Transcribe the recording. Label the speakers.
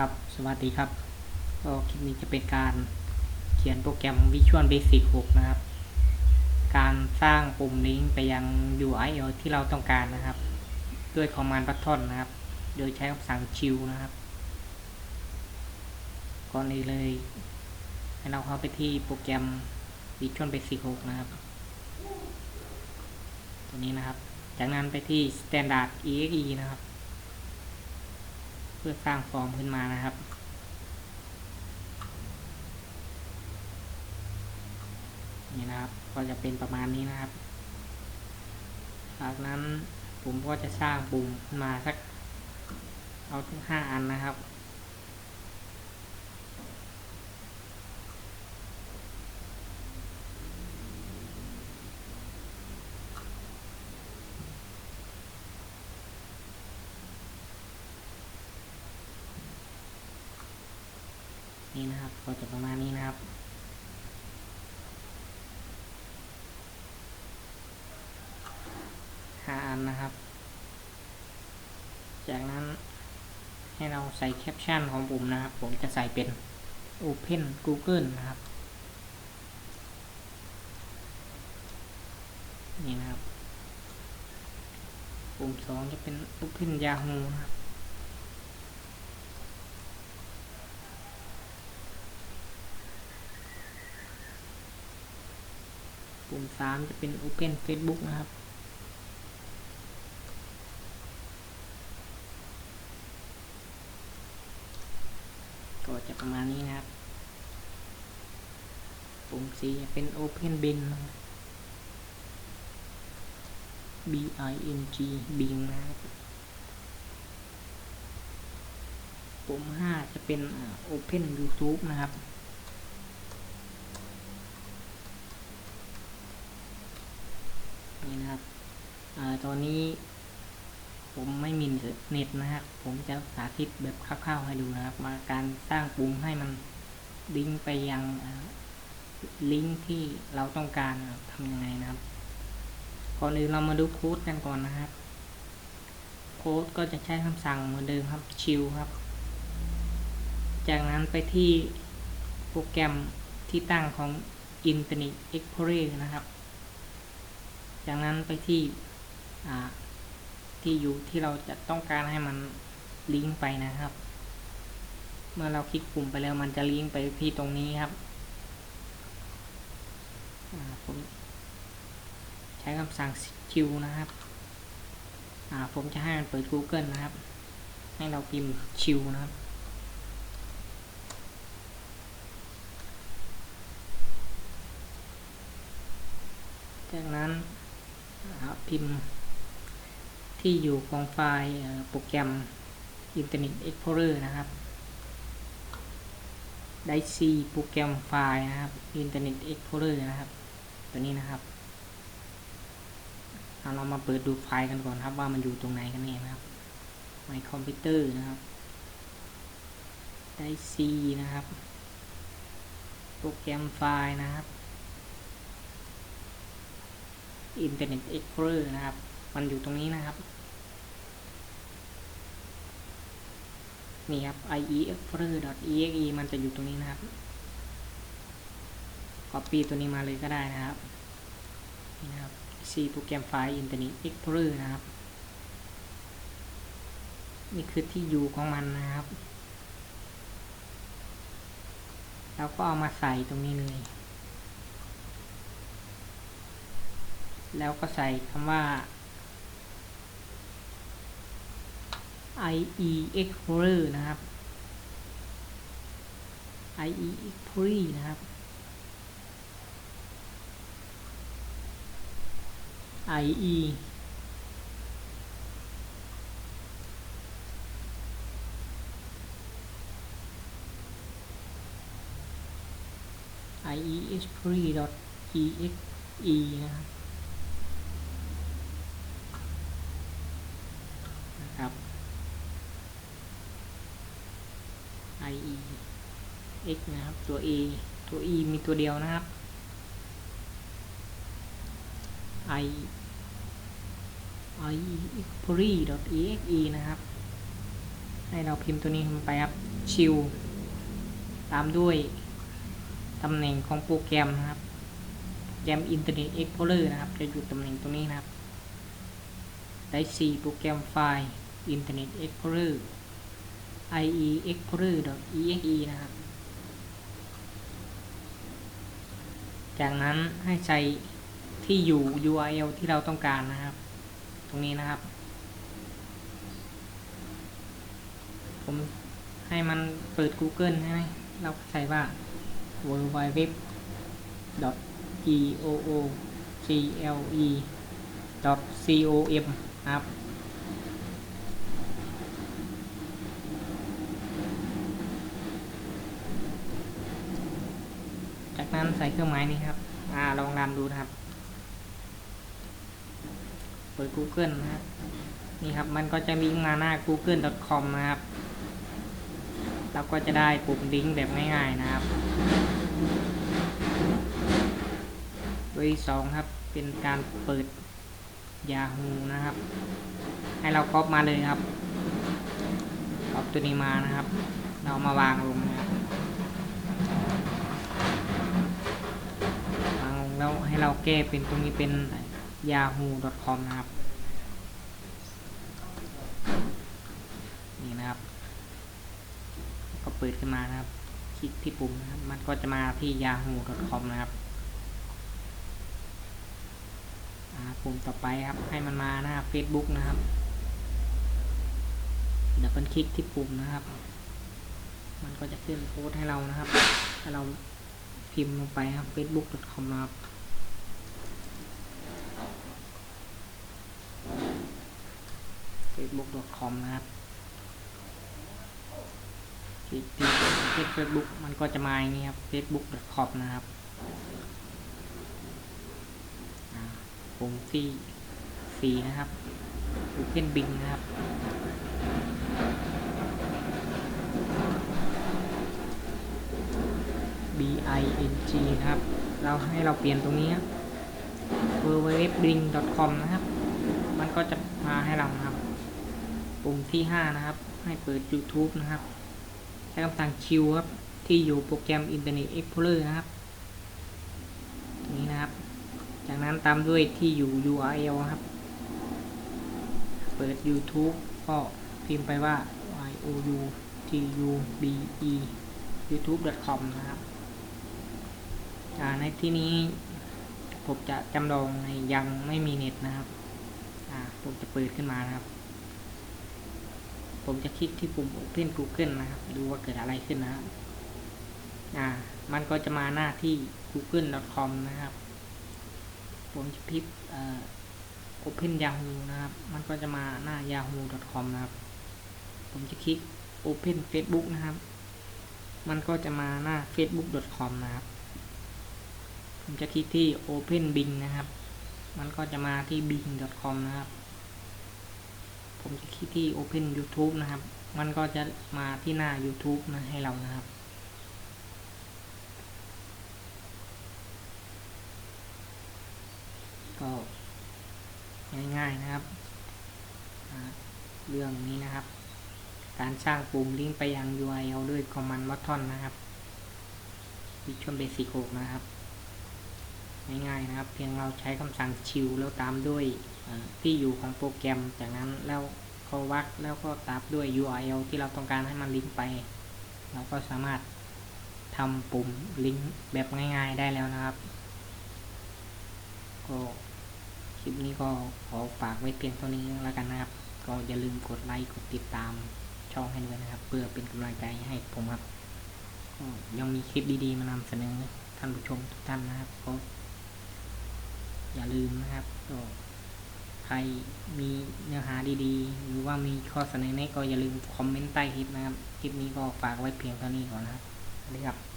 Speaker 1: ครับ สวัสดีครับ ก็คลิปนี้จะเป็นการเขียนโปรแกรม Visual Basic 6 นะครับ การสร้างปุ่มลิงก์ไปยัง URL ที่เราต้องการนะครับ ด้วย Command Button นะครับ โดยใช้คำสั่ง chill นะครับ ก่อนอื่นเลย ให้เราเข้าไปที่โปรแกรม Visual Basic 6 นะครับ ตัวนี้นะครับ จากนั้นไปที่ Standard exe นะครับ พื่อสร้างฟอร์มขึ้นมานะครับ นี่นะครับ ก็จะเป็นประมาณนี้นะครับ จากนั้นผมก็จะสร้างปุ่มขึ้นมาสักเอาทั้งห้าอันนะครับ นี่นะครับก็จะประมาณนี้นะครับห้าอันนะครับ จากนั้นให้เราใส่แคปชั่นของปุ่มนะครับ ผมจะใส่เป็น Open Google นะครับ นี่นะครับ ปุ่มสองจะเป็น Open Yahoo นะครับ ปุ่มสามจะเป็น Open Facebook นะครับ ก็จะประมาณนี้นะครับ ปุ่ม C จะเป็น Open Bin นะครับ B I N G Bing นะครับปุ่ม 5 จะเป็น Open YouTube นะครับ นี่นะครับอ ตอนนี้ ผมไม่มีเน็ตนะครับ ผมจะสาธิตแบบคร่าวๆให้ดูนะครับ มาการสร้างปุ่มให้มันลิงก์ไปยังลิงก์ที่เราต้องการทำยังไงนะครับก่อนอื่นเรามาดูโค้ดกันก่อนนะครับ โค้ดก็จะใช้คำสั่งเหมือนเดิมครับชิลครับ จากนั้นไปที่โปรแกรมที่ตั้งของ Internet Explorer นะครับ จากนั้นไปที่ ที่อยู่ที่เราจะต้องการให้มันลิงก์ไปนะครับ เมื่อเราคลิกปุ่มไปแล้วมันจะลิงก์ไปที่ตรงนี้ครับผมใช้คำสั่งชิวนะครับผมจะให้มันเปิด Google นะครับ ให้เราพิมพ์ชิวนะครับจากนั้นพิมพ์ ที่อยู่ของไฟล์โปรแกรม Internet Explorer นะครับ ได้ C โปรแกรมไฟล์นะครับ Internet Explorer นะครับ ตัวนี้นะครับเอาเรามาเปิดดูไฟล์กันก่อนครับว่ามันอยู่ตรงไหนกันแน่นะครับ My Computer นะครับ ได้ C นะครับ โปรแกรมไฟล์นะครับ Internet Explorer นะครับ มันอยู่ตรงนี้นะครับ นี่ครับ ie explorer.exe มันจะอยู่ตรงนี้นะครับ copy ตัวนี้มาเลยก็ได้นะครับนี่นะครับ C โปรแกรมไฟล์ Internet Explorer นะครับ นี่คือที่อยู่ของมันนะครับแล้วก็เอามาใส่ตรงนี้เลย แล้วก็ใส่คำว่า IE Explorer นะครับ IE Explorer นะครับ IE IE Explorer.exe นะครับ IE x นะครับตัว e ตัว e มีตัวเดียวนะครับ i i explorer.exe นะครับ ให้เราพิมพ์ตัวนี้ลงไปครับชิลตามด้วยตำแหน่งของโปรแกรมนะครับโปรแกรม Internet Explorer นะครับ จะอยู่ตำแหน่งตรงนี้นะครับ ได้ C โปรแกรมไฟล์ Internet Explorer IE Explorer .exe นะครับ จากนั้นให้ใช้ที่อยู่ URL ที่เราต้องการนะครับ ตรงนี้นะครับ ผมให้มันเปิด Google ใช่ไหมเราใส่ว่า w w w g o o g l e com ครับ จาก นั้นใส่เครื่องหมายนี้ครับ อ่าลองรันดูนะครับ เปิด Google นะครับนี่ครับ มันก็จะลิงก์มาหน้า google.com นะครับ เราก็จะได้ปุ่มลิงก์แบบง่ายๆนะครับโดยสองครับ เป็นการเปิด Yahoo นะครับ ให้เราก๊อปมาเลยครับก๊อปตัวนี้มานะครับ เรามาวางลงนะ เราแก้เป็นตรงนี้เป็น yahoo.com นะครับ นี่นะครับ ก็เปิดขึ้นมานะครับ คลิกที่ปุ่มนะครับ มันก็จะมาที่ yahoo.com นะครับปุ่มต่อไปครับ ให้มันมาหน้า Facebook นะครับดับเบิลคลิกที่ปุ่มนะครับ มันก็จะขึ้นโพสให้เรานะครับให้เราพิมพ์ลงไปครับ facebook.com นะครับ facebook.com นะครับคลิกที่เพจ Facebook มันก็จะมาอย่างนี้ครับ facebook.com นะครับอ่าปุ่มที่4นะครับ Open Bing นะครับ B I N G นะครับ เราให้เราเปลี่ยนตรงนี้ wwwbing c o m นะครับ มันก็จะมาให้เรานะครับ ปุ่มที่ 5 นะครับ ให้เปิด YouTube นะครับใช้คำสั่งชิวครับ ที่อยู่โปรแกรม Internet Explorer นะครับนี้นะครับ จากนั้นตามด้วยที่อยู่ URL ครับ เปิด YouTube ก็พิมพ์ไปว่า y o u t u b e youtube.com นะครับในที่นี้ผมจะจำลองในยังไม่มีเน็ตนะครับผมจะเปิดขึ้นมานะครับ ผมจะคลิกที่ปุ่ม Open Google นะครับ ดูว่าเกิดอะไรขึ้นนะครับ อ่า มันก็จะมาหน้าที่ google.com นะครับ ผมจะพลิกเอ่อ Open Yahoo นะครับ มันก็จะมาหน้า yahoo.com นะครับ ผมจะคลิก Open Facebook นะครับ มันก็จะมาหน้า facebook.com นะครับ ผมจะคลิกที่ Open Bing นะครับ มันก็จะมาที่ bing.com นะครับ ผมจะคลิกที่ Open YouTube นะครับ มันก็จะมาที่หน้า YouTube นะให้เรานะครับก็ง่ายๆนะครับ เรื่องนี้นะครับ การสร้างปุ่มลิงก์ไปยัง URL ด้วย Command Button นะครับ Visual Basic 6นะครับ ง่ายๆนะครับ เพียงเราใช้คำสั่งชิวแล้วตามด้วยที่อยู่ของโปรแกรม จากนั้นแล้วเขาวักแล้วก็ตามด้วย URL ที่เราต้องการให้มันลิงก์ไป เราก็สามารถทำปุ่มลิงก์แบบง่าย ๆ ได้แล้วนะครับ ก็คลิปนี้ก็ขอฝากไว้เพียงเท่านี้แล้วกันนะครับ ก็อย่าลืมกดไลค์กดติดตามช่องให้ด้วยนะครับ เพื่อเป็นกำลังใจให้ผมครับก็ยังมีคลิปดีๆมานำเสนอท่านผู้ชมทุกท่านนะครับก็ อย่าลืมนะครับก็ใครมีเนื้อหาดีๆ หรือว่ามีข้อเสนอแนะก็อย่าลืมคอมเมนต์ใต้คลิปนะครับ คลิปนี้ก็ฝากไว้เพียงเท่านี้ก่อนนะครับสวัสดีครับ